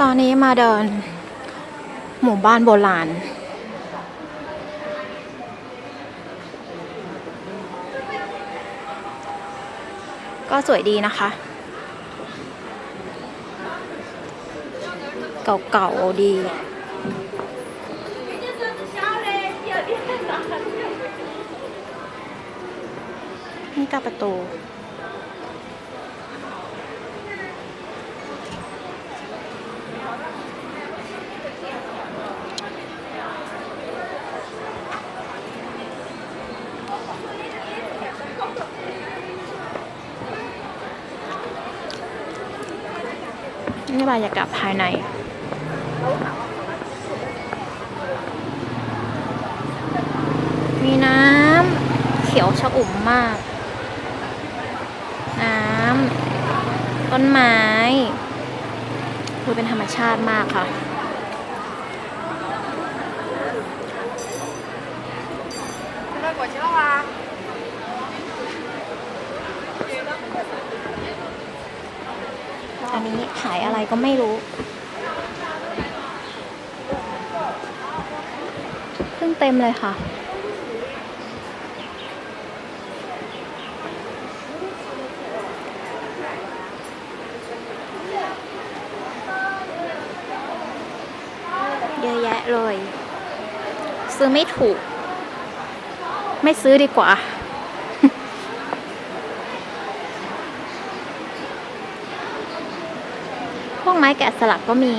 ตอนนี้มาเดิน หมู่บ้านโบราณ ก็สวยดีนะคะ เก่าๆดีนี่ก็ประตู นี่บรรยากาศภายใน มีน้ำเขียวชะอุ่มมาก น้ำต้นไม้ดูเป็นธรรมชาติมากค่ะ อันนี้ขายอะไรก็ไม่รู้เพิ่งเต็มเลยค่ะ เยอะแยะเลย ซื้อไม่ถูก ไม่ซื้อดีกว่า พวกไม้แกะสลักก็มี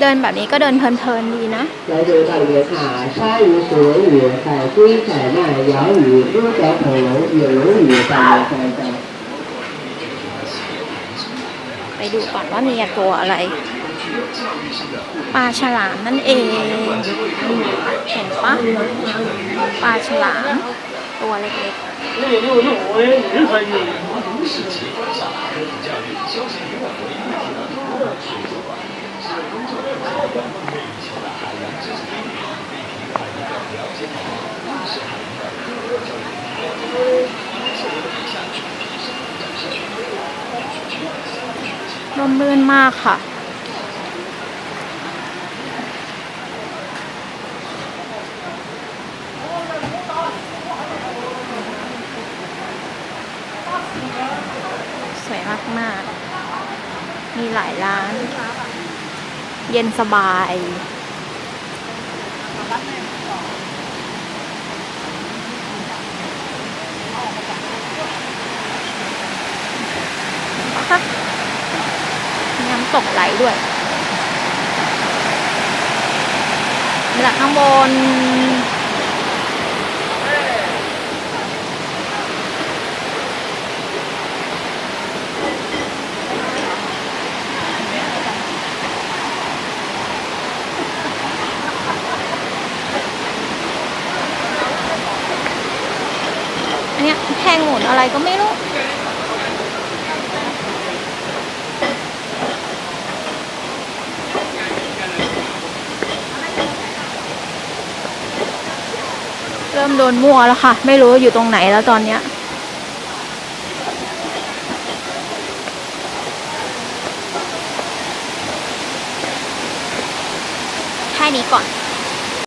เดินแบบนี้ก็เดินเพลินๆดีนะไปดูก่อนว่ามีตัวอะไร ปลาฉลามนั่นเองเห็นปะปลาฉลาม ตัวเล็กๆร่มรื่นมากค่ะ สวยมากๆ มีหลายร้าน เย็นสบายค่ะน้ำตกไหลด้วยมาจากข้างบนเนี้ยแพงหมุน อะไรก็ไม่รู้ เริ่มโดนมั่วแล้วค่ะ ไม่รู้อยู่ตรงไหนแล้วตอนเนี้ยแค่นี้ก่อน